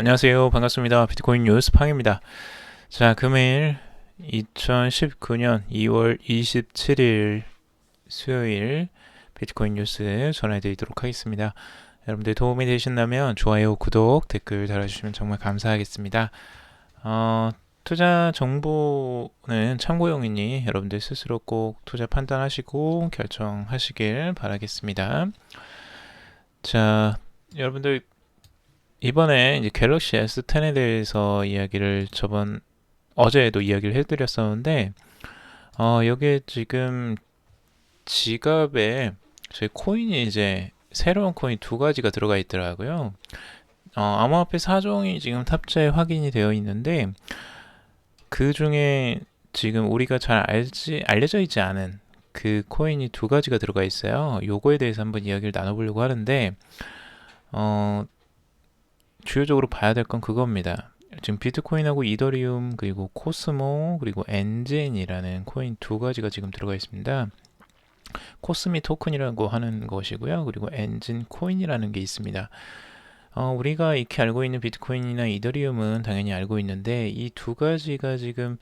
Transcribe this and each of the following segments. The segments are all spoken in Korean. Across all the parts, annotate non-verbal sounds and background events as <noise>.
안녕하세요. 반갑습니다. 비트코인 뉴스 팡입니다. 자, 금일 2019년 2월 27일 수요일 비트코인 뉴스 전해드리도록 하겠습니다. 여러분들 도움이 되신다면 좋아요, 구독, 댓글 달아주시면 정말 감사하겠습니다. 어, 투자 정보는 참고용이니 여러분들 스스로 꼭 투자 판단하시고 결정하시길 바라겠습니다. 자, 여러분들 이번에 이제 갤럭시 S10에 대해서 이야기를 저번 어제에도 이야기를 해드렸었는데 어, 여기에 지금 지갑에 저희 코인이 이제 새로운 코인 두 가지가 들어가 있더라고요. 어, 암호화폐 4종이 지금 탑재 확인이 되어 있는데 그 중에 지금 우리가 잘 알지 알려져 있지 않은 그 코인이 두 가지가 들어가 있어요. 요거에 대해서 한번 이야기를 나눠보려고 하는데 어, 주요적으로 봐야 될 건 그겁니다. 지금 비트코인하고 이더리움 그리고 코스모 그리고 엔진이라는 코인 두 가지가 지금 들어가 있습니다. 코스미 토큰이라고 하는 것이고요. 그리고 엔진 코인이라는 게 있습니다. 어, 우리가 익히 알고 있는 비트코인이나 이더리움은 당연히 알고 있는데 이 두 가지가 지금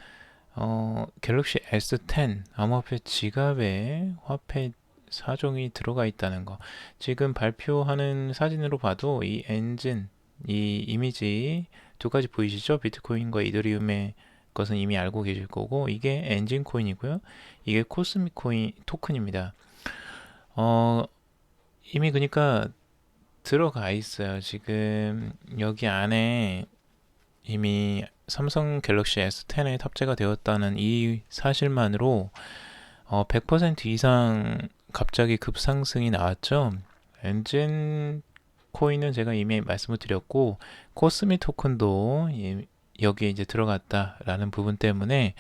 어, 갤럭시 S10 암호화폐 지갑에 화폐 사종이 들어가 있다는 거. 지금 발표하는 사진으로 봐도 이 엔진 이 이미지 두 가지 보이시죠? 비트코인과 이더리움의 것은 이미 알고 계실 거고 이게 엔진 코인이고요. 이게 코스믹 코인 토큰입니다. 어, 이미 그러니까 들어가 있어요. 지금 여기 안에 이미 삼성 갤럭시 S10에 탑재가 되었다는 이 사실만으로 어, 100% 이상 갑자기 급상승이 나왔죠. 엔진 코인은 제가 이미 말씀을 드렸고 코스미 토큰도 여기에 이제 들어갔다라는 부분 때문에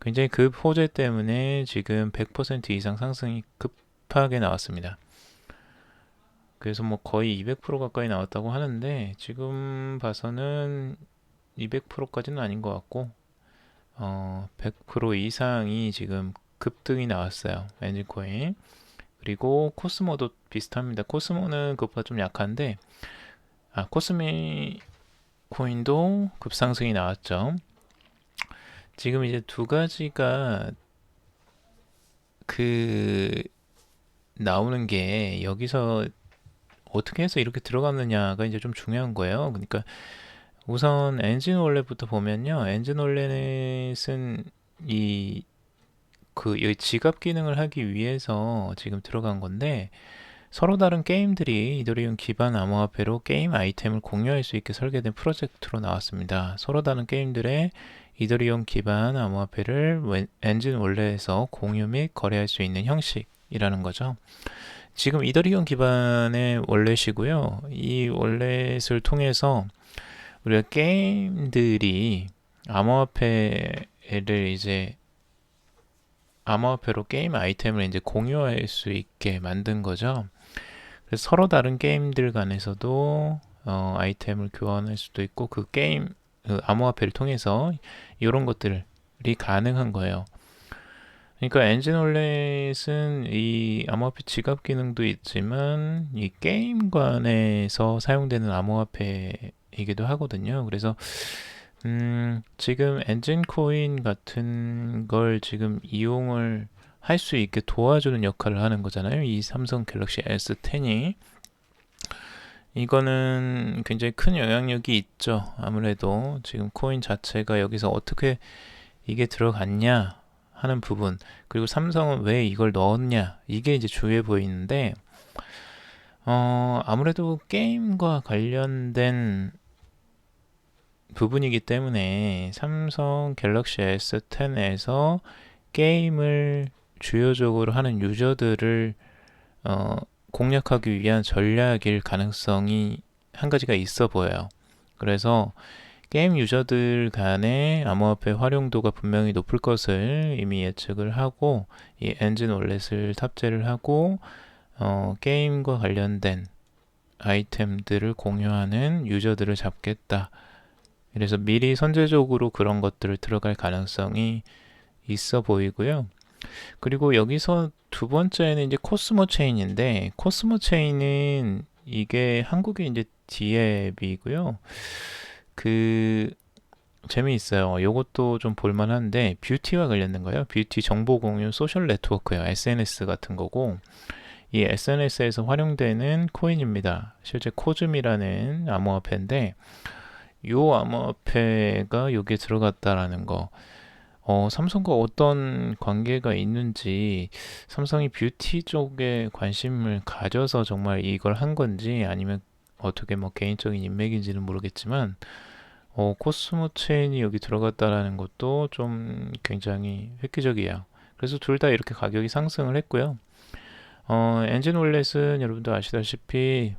굉장히 급 호재 때문에 지금 100% 이상 상승이 급하게 나왔습니다. 그래서 뭐 거의 200% 가까이 나왔다고 하는데 지금 봐서는 200%까지는 아닌 것 같고 어, 100% 이상이 지금 급등이 나왔어요. 엔진코인. 그리고 코스모도 비슷합니다. 코스모는 그것보다 좀 약한데 아, 코스미 코인도 급상승이 나왔죠. 지금 이제 두 가지가 그 나오는 게 여기서 어떻게 해서 이렇게 들어갔느냐가 이제 좀 중요한 거예요. 그러니까 우선 엔진 원래부터 보면요. 엔진 원래는 이 그 여기 지갑 기능을 하기 위해서 지금 들어간 건데 서로 다른 게임들이 이더리움 기반 암호화폐로 게임 아이템을 공유할 수 있게 설계된 프로젝트로 나왔습니다. 서로 다른 게임들의 이더리움 기반 암호화폐를 엔진 원래에서 공유 및 거래할 수 있는 형식이라는 거죠. 지금 이더리움 기반의 월렛이고요. 이 월렛을 통해서 우리가 게임들이 암호화폐를 이제 암호화폐로 게임 아이템을 이제 공유할 수 있게 만든 거죠. 그래서 서로 다른 게임들 간에서도 어, 아이템을 교환할 수도 있고 그 게임 그 암호화폐를 통해서 이런 것들이 가능한 거예요. 그러니까 엔진 월렛은 이 암호화폐 지갑 기능도 있지만 이 게임 관에서 사용되는 암호화폐이기도 하거든요. 그래서 음, 지금 엔진 코인 같은 걸 지금 이용을 할 수 있게 도와주는 역할을 하는 거잖아요. 이 삼성 갤럭시 S10이. 이거는 굉장히 큰 영향력이 있죠. 아무래도 지금 코인 자체가 여기서 어떻게 이게 들어갔냐 하는 부분, 그리고 삼성은 왜 이걸 넣었냐, 이게 이제 중요해 보이는데, 어, 아무래도 게임과 관련된 부분이기 때문에 삼성 갤럭시 S10에서 게임을 주요적으로 하는 유저들을 어, 공략하기 위한 전략일 가능성이 한 가지가 있어 보여요. 그래서 게임 유저들 간의 암호화폐 활용도가 분명히 높을 것을 이미 예측을 하고 이 엔진 월렛을 탑재를 하고 어, 게임과 관련된 아이템들을 공유하는 유저들을 잡겠다. 그래서 미리 선제적으로 그런 것들을 들어갈 가능성이 있어 보이고요. 그리고 여기서 두 번째는 이제 코스모 체인인데 코스모 체인은 이게 한국의 이제 디앱이고요. 그 재미있어요. 요것도 좀 볼만한데 뷰티와 관련된 거예요. 뷰티 정보 공유 소셜 네트워크예요. SNS 같은 거고 이 SNS에서 활용되는 코인입니다. 실제 코즘이라는 암호화폐인데 요 암호화폐가 여기에 들어갔다라는 거. 어, 삼성과 어떤 관계가 있는지 삼성이 뷰티 쪽에 관심을 가져서 정말 이걸 한 건지 아니면 어떻게 뭐 개인적인 인맥인지는 모르겠지만 어, 코스모 체인이 여기 들어갔다라는 것도 좀 굉장히 획기적이에요. 그래서 둘 다 이렇게 가격이 상승을 했고요. 어, 엔진 월렛은 여러분도 아시다시피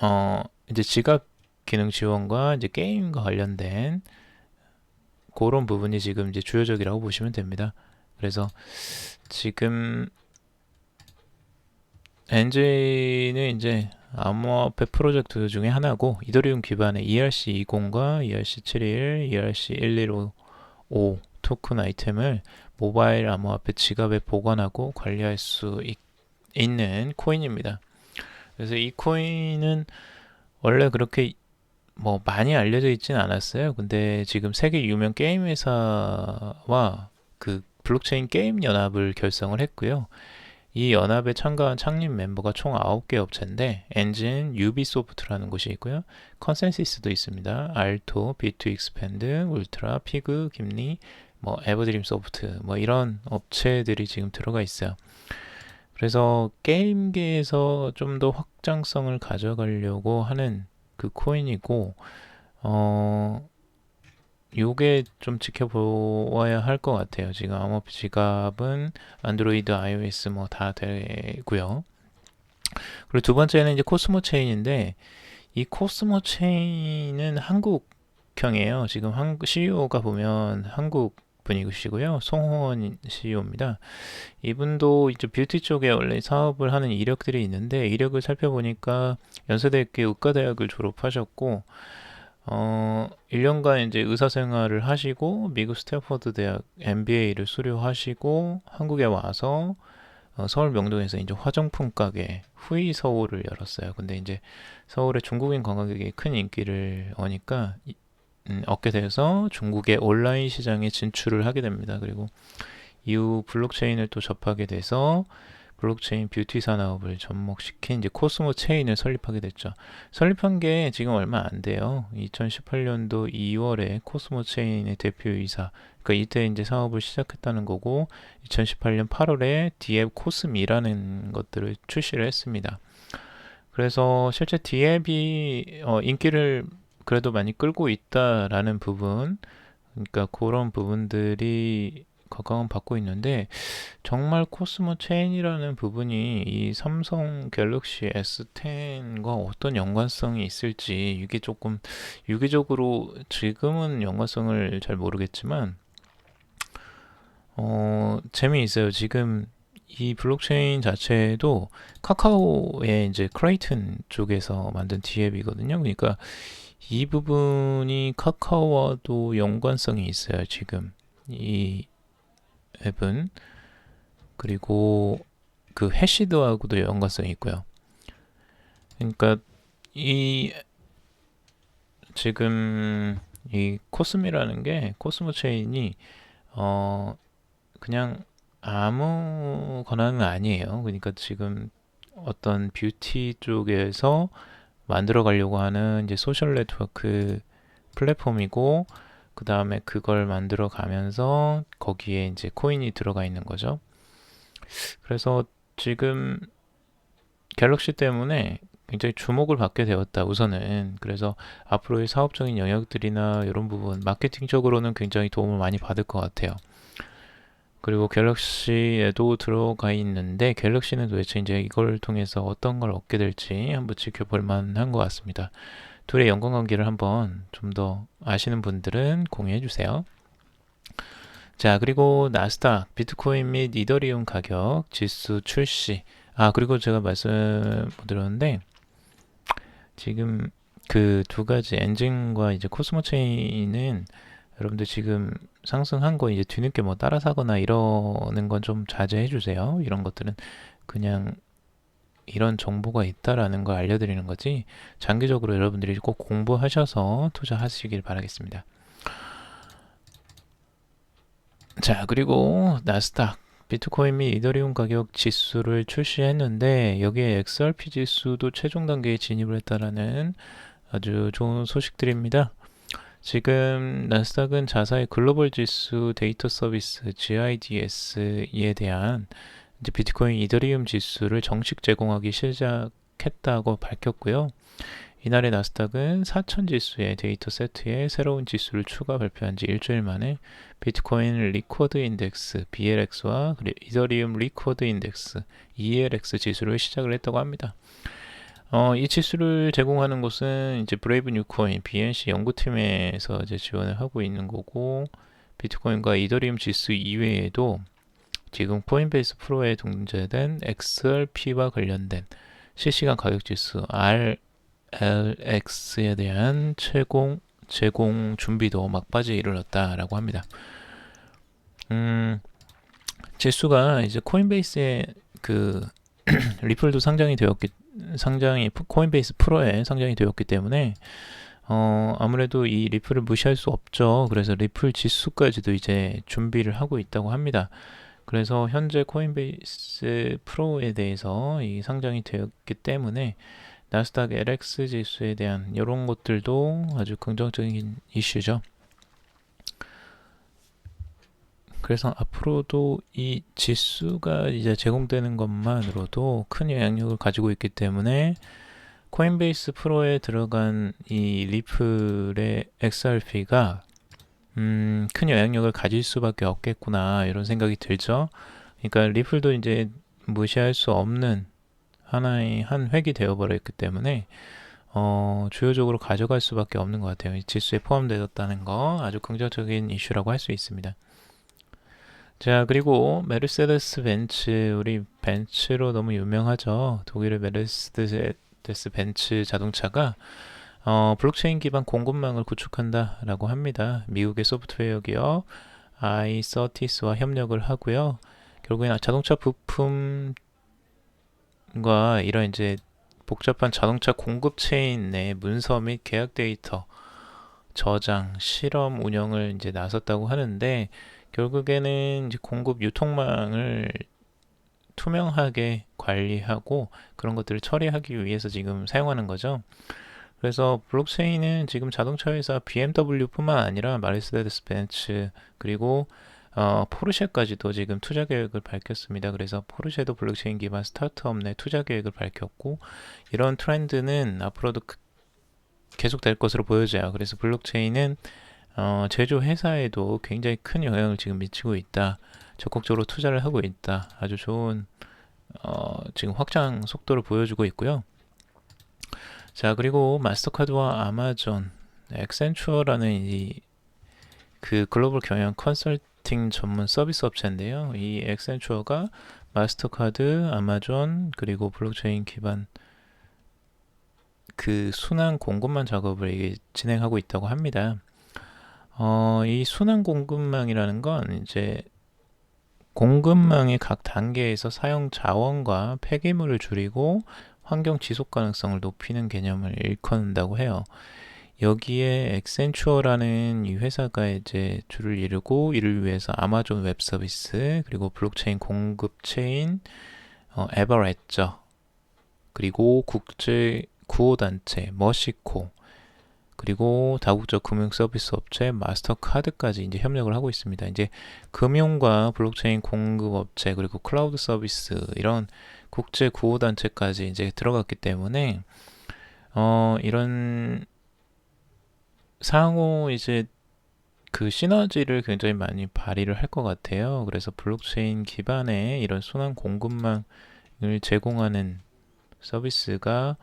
어, 이제 지갑 기능 지원과 이제 게임과 관련된 그런 부분이 지금 이제 주요적이라고 보시면 됩니다. 그래서 지금 엔진은 이제 암호화폐 프로젝트 중에 하나고 이더리움 기반의 ERC20과 ERC71, ERC1155 토큰 아이템을 모바일 암호화폐 지갑에 보관하고 관리할 수 있, 있는 코인입니다. 그래서 이 코인은 원래 그렇게 뭐 많이 알려져 있진 않았어요. 근데 지금 세계 유명 게임 회사와 그 블록체인 게임 연합을 결성을 했고요. 이 연합에 참가한 창립 멤버가 총 9개 업체인데 엔진, 유비소프트라는 곳이 있고요. 컨센시스도 있습니다. 알토, 비트 익스펜드, 울트라, 피그, 김리, 뭐 에버드림 소프트 뭐 이런 업체들이 지금 들어가 있어요. 그래서 게임계에서 좀 더 확장성을 가져가려고 하는 그 코인이고 어 요게 좀 지켜보아야 할 것 같아요. 지금 암호표 지갑은 안드로이드, iOS 뭐 다 되고요. 그리고 두 번째는 이제 코스모 체인인데 이 코스모 체인은 한국형이에요. 지금 한국 CEO가 보면 한국 분이시고요. 송호원 CEO입니다. 이분도 이제 뷰티 쪽에 원래 사업을 하는 이력들이 있는데 이력을 살펴보니까 연세대학교 의과대학을 졸업하셨고 어, 1년간 이제 의사 생활을 하시고 미국 스탠퍼드 대학 MBA를 수료하시고 한국에 와서 어, 서울 명동에서 이제 화장품 가게 후이 서울을 열었어요. 근데 이제 서울의 중국인 관광객이 큰 인기를 얻으니까 음, 얻게 돼서 중국의 온라인 시장에 진출을 하게 됩니다. 그리고 이후 블록체인을 또 접하게 돼서 블록체인 뷰티 산업을 접목시킨 이제 코스모 체인을 설립하게 됐죠. 설립한 게 지금 얼마 안 돼요. 2018년도 2월에 코스모 체인의 대표이사, 그러니까 이때 이제 사업을 시작했다는 거고, 2018년 8월에 디앱 코스미라는 것들을 출시를 했습니다. 그래서 실제 디앱이 어, 인기를 그래도 많이 끌고 있다라는 부분, 그러니까 그런 부분들이 각광을 받고 있는데 정말 코스모 체인이라는 부분이 이 삼성 갤럭시 S10과 어떤 연관성이 있을지 이게 조금 유기적으로 지금은 연관성을 잘 모르겠지만 어 재미있어요. 지금 이 블록체인 자체도 카카오의 이제 크레이튼 쪽에서 만든 디앱이거든요. 그러니까 이 부분이 카카오와도 연관성이 있어요, 지금. 이 앱은. 그리고 그 해시드하고도 연관성이 있고요. 그러니까 이 지금 이 코스미라는 게 코스모 체인이 어 그냥 아무 권한은 아니에요. 그러니까 지금 어떤 뷰티 쪽에서 만들어 가려고 하는 이제 소셜 네트워크 플랫폼이고 그 다음에 그걸 만들어 가면서 거기에 이제 코인이 들어가 있는 거죠. 그래서 지금 갤럭시 때문에 굉장히 주목을 받게 되었다 우선은 그래서 앞으로의 사업적인 영역들이나 이런 부분 마케팅적으로는 굉장히 도움을 많이 받을 것 같아요. 그리고 갤럭시에도 들어가 있는데 갤럭시는 도대체 이제 이걸 통해서 어떤 걸 얻게 될지 한번 지켜볼 만한 것 같습니다. 둘의 연관관계를 한번 좀 더 아시는 분들은 공유해 주세요. 자, 그리고 나스닥, 비트코인 및 이더리움 가격, 지수 출시. 아, 그리고 제가 말씀 못 드렸는데, 지금 그 두 가지 엔진과 이제 코스모 체인은 여러분들 지금 상승한 거 이제 뒤늦게 뭐 따라 사거나 이러는 건 좀 자제해 주세요. 이런 것들은 그냥 이런 정보가 있다라는 걸 알려드리는 거지 장기적으로 여러분들이 꼭 공부하셔서 투자하시길 바라겠습니다. 자 그리고 나스닥 비트코인 및 이더리움 가격 지수를 출시했는데 여기에 XRP 지수도 최종 단계에 진입을 했다라는 아주 좋은 소식들입니다. 지금 나스닥은 자사의 글로벌 지수 데이터 서비스 GIDS에 대한 이제 비트코인 이더리움 지수를 정식 제공하기 시작했다고 밝혔고요. 이날의 나스닥은 4천 지수의 데이터 세트에 새로운 지수를 추가 발표한 지 일주일 만에 비트코인 리코드 인덱스 BLX와 이더리움 리코드 인덱스 ELX 지수를 시작을 했다고 합니다. 어, 이 지수를 제공하는 곳은 이제 브레이브 뉴코인 BNC 연구팀에서 이제 지원을 하고 있는 거고 비트코인과 이더리움 지수 이외에도 지금 코인베이스 프로에 등재된 XRP와 관련된 실시간 가격 지수 RLX에 대한 채공 제공 준비도 막바지에 이르렀다라고 합니다. 음, 지수가 이제 코인베이스에 그 <clears throat> 리플도 상장이 되었기 상장이 코인베이스 프로에 상장이 되었기 때문에 어, 아무래도 이 리플을 무시할 수 없죠. 그래서 리플 지수까지도 이제 준비를 하고 있다고 합니다. 그래서 현재 코인베이스 프로에 대해서 이 상장이 되었기 때문에 나스닥 LX 지수에 대한 이런 것들도 아주 긍정적인 이슈죠. 그래서 앞으로도 이 지수가 이제 제공되는 것만으로도 큰 영향력을 가지고 있기 때문에 코인베이스 프로에 들어간 이 리플의 XRP가 음, 큰 영향력을 가질 수밖에 없겠구나 이런 생각이 들죠. 그러니까 리플도 이제 무시할 수 없는 하나의 한 획이 되어버렸기 때문에 어, 주요적으로 가져갈 수밖에 없는 것 같아요. 지수에 포함되었다는 거 아주 긍정적인 이슈라고 할 수 있습니다. 자, 그리고 메르세데스 벤츠, 우리 벤츠로 너무 유명하죠. 독일의 메르세데스 벤츠 자동차가 어, 블록체인 기반 공급망을 구축한다라고 합니다. 미국의 소프트웨어 기업 iCertis와 협력을 하고요. 결국엔 자동차 부품과 이런 이제 복잡한 자동차 공급 체인 내 문서 및 계약 데이터 저장, 실험 운영을 이제 나섰다고 하는데 결국에는 이제 공급 유통망을 투명하게 관리하고 그런 것들을 처리하기 위해서 지금 사용하는 거죠. 그래서 블록체인은 지금 자동차 회사 BMW뿐만 아니라 마르세데스 벤츠 그리고 어, 포르쉐까지도 지금 투자 계획을 밝혔습니다. 그래서 포르쉐도 블록체인 기반 스타트업 내 투자 계획을 밝혔고 이런 트렌드는 앞으로도 계속 될 것으로 보여져요. 그래서 블록체인은 어, 제조 회사에도 굉장히 큰 영향을 지금 미치고 있다. 적극적으로 투자를 하고 있다. 아주 좋은 어, 지금 확장 속도를 보여주고 있고요. 자 그리고 마스터카드와 아마존, 엑센추어라는 이 그 글로벌 경영 컨설팅 전문 서비스 업체인데요. 이 엑센추어가 마스터카드, 아마존 그리고 블록체인 기반 그 순환 공급망 작업을 진행하고 있다고 합니다. 어, 이 순환 공급망이라는 건 이제 공급망의 각 단계에서 사용 자원과 폐기물을 줄이고 환경 지속 가능성을 높이는 개념을 일컫는다고 해요. 여기에 엑센추어라는 이 회사가 이제 줄을 이루고 이를 위해서 아마존 웹 서비스 그리고 블록체인 공급 체인 어, 에버레저 그리고 국제 구호 단체 머시코 그리고 다국적 금융 서비스 업체 마스터카드까지 이제 협력을 하고 있습니다. 이제 금융과 블록체인 공급 업체 그리고 클라우드 서비스 이런 국제 구호 단체까지 이제 들어갔기 때문에 어 이런 상호 이제 그 시너지를 굉장히 많이 발휘를 할 것 같아요. 그래서 블록체인 기반의 이런 순환 공급망을 제공하는 서비스가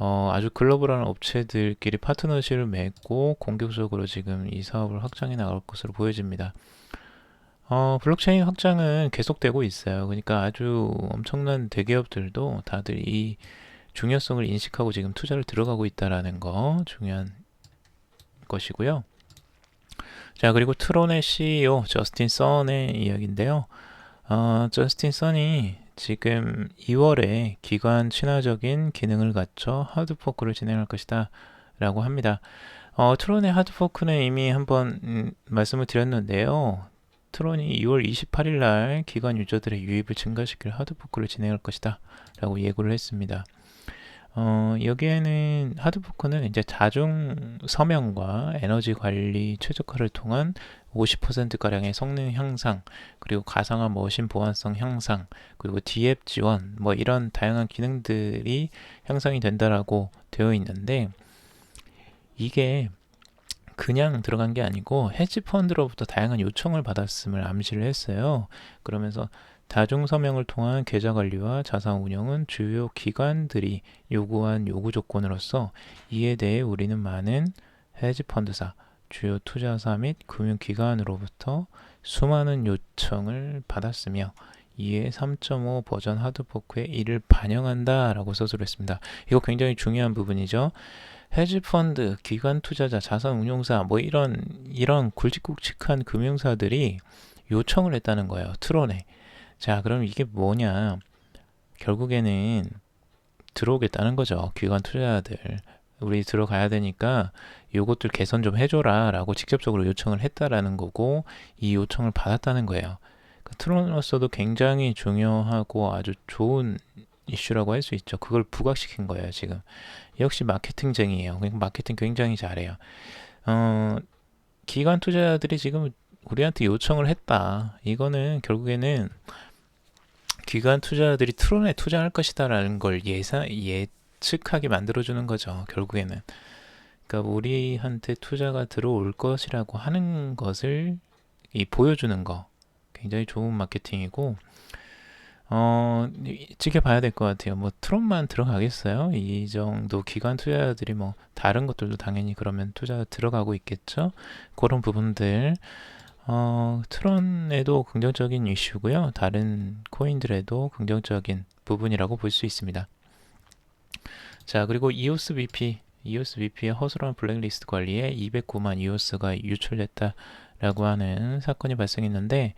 어, 아주 글로벌한 업체들끼리 파트너십을 맺고 공격적으로 지금 이 사업을 확장해 나갈 것으로 보여집니다. 어, 블록체인 확장은 계속되고 있어요. 그러니까 아주 엄청난 대기업들도 다들 이 중요성을 인식하고 지금 투자를 들어가고 있다라는 거 중요한 것이고요. 자, 그리고 트론의 CEO 저스틴 선의 이야기인데요. 어, 저스틴 선이 지금 2월에 기관 친화적인 기능을 갖춰 하드포크를 진행할 것이다 라고 합니다. 어, 트론의 하드포크는 이미 한번 음, 말씀을 드렸는데요. 트론이 2월 28일 날 기관 유저들의 유입을 증가시킬 하드포크를 진행할 것이다 라고 예고를 했습니다. 어, 여기에는 하드포크는 이제 자중 서명과 에너지 관리 최적화를 통한 50%가량의 성능 향상, 그리고 가상화 머신 보안성 향상, 그리고 디앱 지원, 뭐 이런 다양한 기능들이 향상이 된다라고 되어 있는데, 이게 그냥 들어간 게 아니고 헤지 펀드로부터 다양한 요청을 받았음을 암시를 했어요. 그러면서 다중 서명을 통한 계좌 관리와 자산 운영은 주요 기관들이 요구한 요구 조건으로서 이에 대해 우리는 많은 헤지 펀드사, 주요 투자사 및 금융기관으로부터 수많은 요청을 받았으며 이에 3.5 버전 하드포크에 이를 반영한다 라고 서술을 했습니다. 이거 굉장히 중요한 부분이죠. 헤지 펀드, 기관 투자자, 자산 운용사 뭐 이런 이런 굵직굵직한 금융사들이 요청을 했다는 거예요. 트론에. 자, 그럼 이게 뭐냐? 결국에는 들어오겠다는 거죠. 기관 투자자들. 우리 들어가야 되니까 요것들 개선 좀 해줘라 라고 직접적으로 요청을 했다라는 거고 이 요청을 받았다는 거예요. 그 트론으로서도 굉장히 중요하고 아주 좋은 이슈라고 할 수 있죠. 그걸 부각시킨 거예요, 지금. 역시 마케팅쟁이에요. 그러니까 마케팅 굉장히 잘해요. 어, 기관 투자자들이 지금 우리한테 요청을 했다. 이거는 결국에는 기관 투자자들이 트론에 투자할 것이다라는 걸 예상 예측하게 만들어주는 거죠. 결국에는. 그러니까 우리한테 투자가 들어올 것이라고 하는 것을 이 보여주는 거 굉장히 좋은 마케팅이고 어 지켜봐야 될 것 같아요. 뭐 트론만 들어가겠어요? 이 정도 기관 투자자들이 뭐 다른 것들도 당연히 그러면 투자 들어가고 있겠죠. 그런 부분들 어, 트론에도 긍정적인 이슈고요. 다른 코인들에도 긍정적인 부분이라고 볼 수 있습니다. 자, 그리고 EOS BP, EOS BP의 허술한 블랙리스트 관리에 209만 EOS가 유출됐다라고 하는 사건이 발생했는데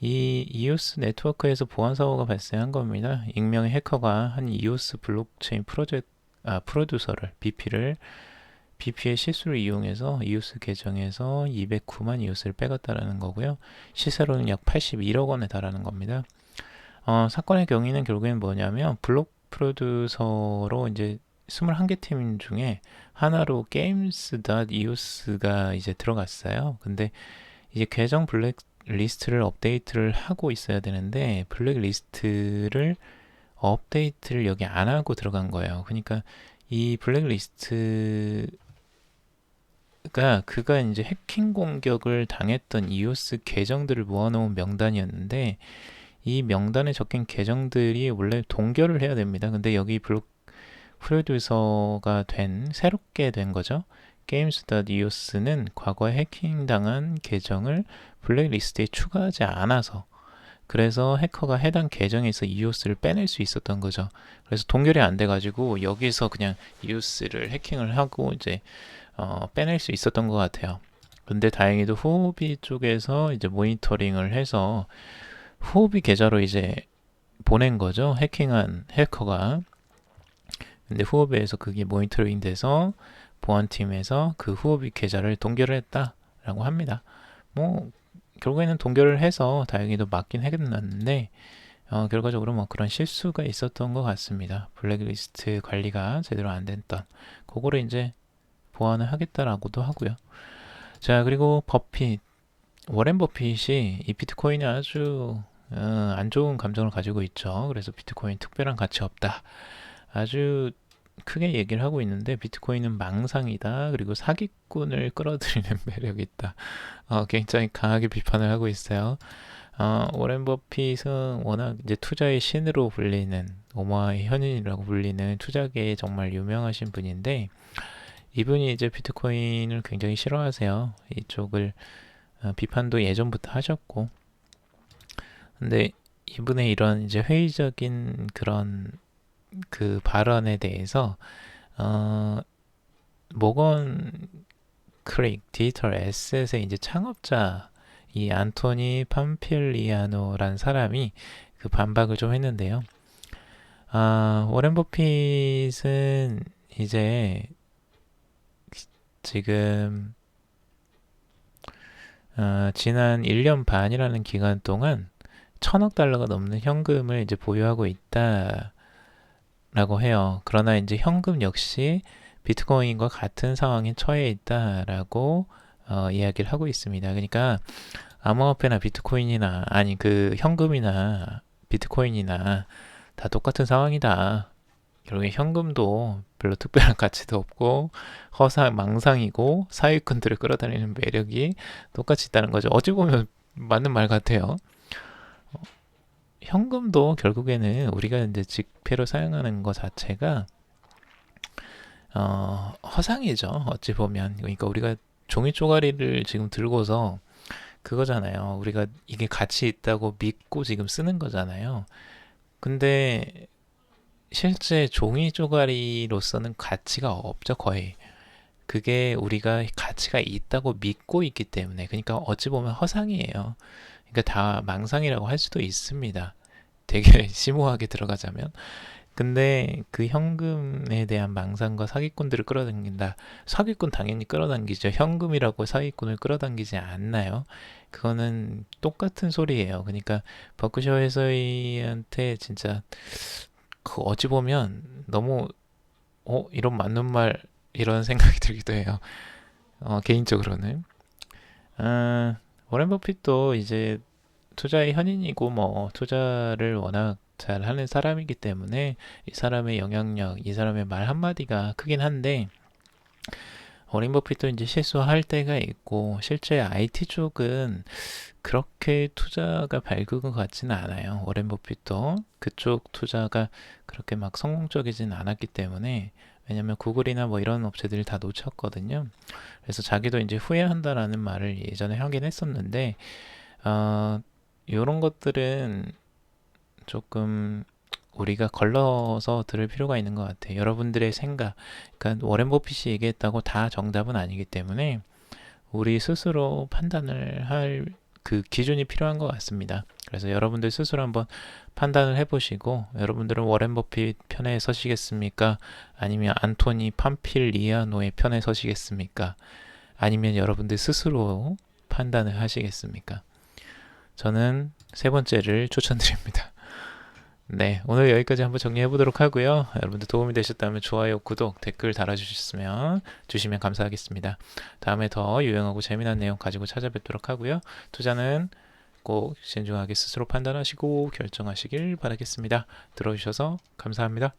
이 EOS 네트워크에서 보안 사고가 발생한 겁니다. 익명의 해커가 한 EOS 블록체인 프로젝트 아, 프로듀서를 BP를 BP의 실수를 이용해서 이오스 계정에서 209만 이오스를 빼갔다라는 거고요. 시세로는 약 81억 원에 달하는 겁니다. 어, 사건의 경위는 결국엔 뭐냐면 블록 프로듀서로 이제 21개 팀 중에 하나로 games.eos가 이제 들어갔어요. 근데 이제 계정 블랙 리스트를 업데이트를 하고 있어야 되는데 블랙 리스트를 업데이트를 여기 안 하고 들어간 거예요. 그러니까 이 블랙 리스트 그 가 그가 이제 해킹 공격을 당했던 이오스 계정들을 모아놓은 명단이었는데 이 명단에 적힌 계정들이 원래 동결을 해야 됩니다. 근데 여기 블록 프로듀서가 된 새롭게 된 거죠. games.eos는 과거에 해킹당한 계정을 블랙리스트에 추가하지 않아서 그래서 해커가 해당 계정에서 이오스를 빼낼 수 있었던 거죠. 그래서 동결이 안 돼가지고 여기서 그냥 이오스를 해킹을 하고 이제 어, 빼낼 수 있었던 것 같아요. 근데 다행히도 후오비 쪽에서 이제 모니터링을 해서 후오비 계좌로 이제 보낸 거죠. 해킹한 해커가. 근데 후오비에서 그게 모니터링 돼서 보안팀에서 그 후오비 계좌를 동결을 했다라고 합니다. 뭐 결국에는 동결을 해서 다행히도 맞긴 했는데 어, 결과적으로 뭐 그런 실수가 있었던 것 같습니다. 블랙리스트 관리가 제대로 안 됐던 그거를 이제 보완을 하겠다라고도 하고요. 자 그리고 버핏 워렌 버핏이 이 비트코인이 아주 어, 안 좋은 감정을 가지고 있죠. 그래서 비트코인 특별한 가치 없다. 아주 크게 얘기를 하고 있는데 비트코인은 망상이다. 그리고 사기꾼을 끌어들이는 <laughs> 매력이 있다. 어, 굉장히 강하게 비판을 하고 있어요. 어, 워렌 버핏은 워낙 이제 투자의 신으로 불리는 오마의 현인이라고 불리는 투자계에 정말 유명하신 분인데 이분이 이제 비트코인을 굉장히 싫어하세요. 이쪽을 어, 비판도 예전부터 하셨고, 근데 이분의 이런 이제 회의적인 그런 그 발언에 대해서 어, 모건 크릭 디지털 에셋의 이제 창업자 이 안토니 팜필리아노란 사람이 그 반박을 좀 했는데요. 아, 워렌 버핏은 이제 지금 어, 지난 1년 반이라는 기간 동안 천억 달러가 넘는 현금을 이제 보유하고 있다라고 해요. 그러나 이제 현금 역시 비트코인과 같은 상황에 처해 있다라고 어, 이야기를 하고 있습니다. 그러니까 암호화폐나 비트코인이나 아니 그 현금이나 비트코인이나 다 똑같은 상황이다. 결국에 현금도 별로 특별한 <laughs> 가치도 없고 허상 망상이고 사기꾼들을 끌어다니는 매력이 똑같이 있다는 거죠. 어찌 보면 맞는 말 같아요. 어, 현금도 결국에는 우리가 이제 직패로 사용하는 것 자체가 어, 허상이죠. 어찌 보면 그러니까 우리가 종이 쪼가리를 지금 들고서 그거잖아요. 우리가 이게 가치 있다고 믿고 지금 쓰는 거잖아요. 근데 실제 종이 쪼가리로서는 가치가 없죠, 거의. 그게 우리가 가치가 있다고 믿고 있기 때문에, 그러니까 어찌 보면 허상이에요. 그러니까 다 망상이라고 할 수도 있습니다. 되게 <laughs> 심오하게 들어가자면. 근데 그 현금에 대한 망상과 사기꾼들을 끌어당긴다. 사기꾼 당연히 끌어당기죠. 현금이라고 사기꾼을 끌어당기지 않나요? 그거는 똑같은 소리예요. 그러니까 버크셔 해서이한테 진짜 그 어찌 보면 너무 어 이런 맞는 말 이런 생각이 들기도 해요. 어, 개인적으로는 아, 워렌 버핏도 이제 투자의 현인이고 뭐 투자를 워낙 잘 하는 사람이기 때문에 이 사람의 영향력, 이 사람의 말 한마디가 크긴 한데 워렌 버핏도 이제 실수할 때가 있고 실제 IT 쪽은 그렇게 투자가 밝은 것 같지는 않아요. 워렌 버핏도 그쪽 투자가 그렇게 막 성공적이진 않았기 때문에 왜냐면 구글이나 뭐 이런 업체들이 다 놓쳤거든요. 그래서 자기도 이제 후회한다라는 말을 예전에 하긴 했었는데 어, 이런 것들은 조금 우리가 걸러서 들을 필요가 있는 것 같아요. 여러분들의 생각, 그러니까 워렌 버핏이 얘기했다고 다 정답은 아니기 때문에 우리 스스로 판단을 할 그 기준이 필요한 것 같습니다. 그래서 여러분들 스스로 한번 판단을 해보시고 여러분들은 워렌 버핏 편에 서시겠습니까? 아니면 안토니 팜필리아노의 편에 서시겠습니까? 아니면 여러분들 스스로 판단을 하시겠습니까? 저는 세 번째를 <laughs> 추천드립니다. 네, 오늘 여기까지 한번 정리해 보도록 하고요. 여러분들 도움이 되셨다면 좋아요, 구독, 댓글 달아주셨으면 주시면 감사하겠습니다. 다음에 더 유용하고 재미난 내용 가지고 찾아뵙도록 하고요. 투자는 꼭 신중하게 스스로 판단하시고 결정하시길 바라겠습니다. 들어주셔서 감사합니다.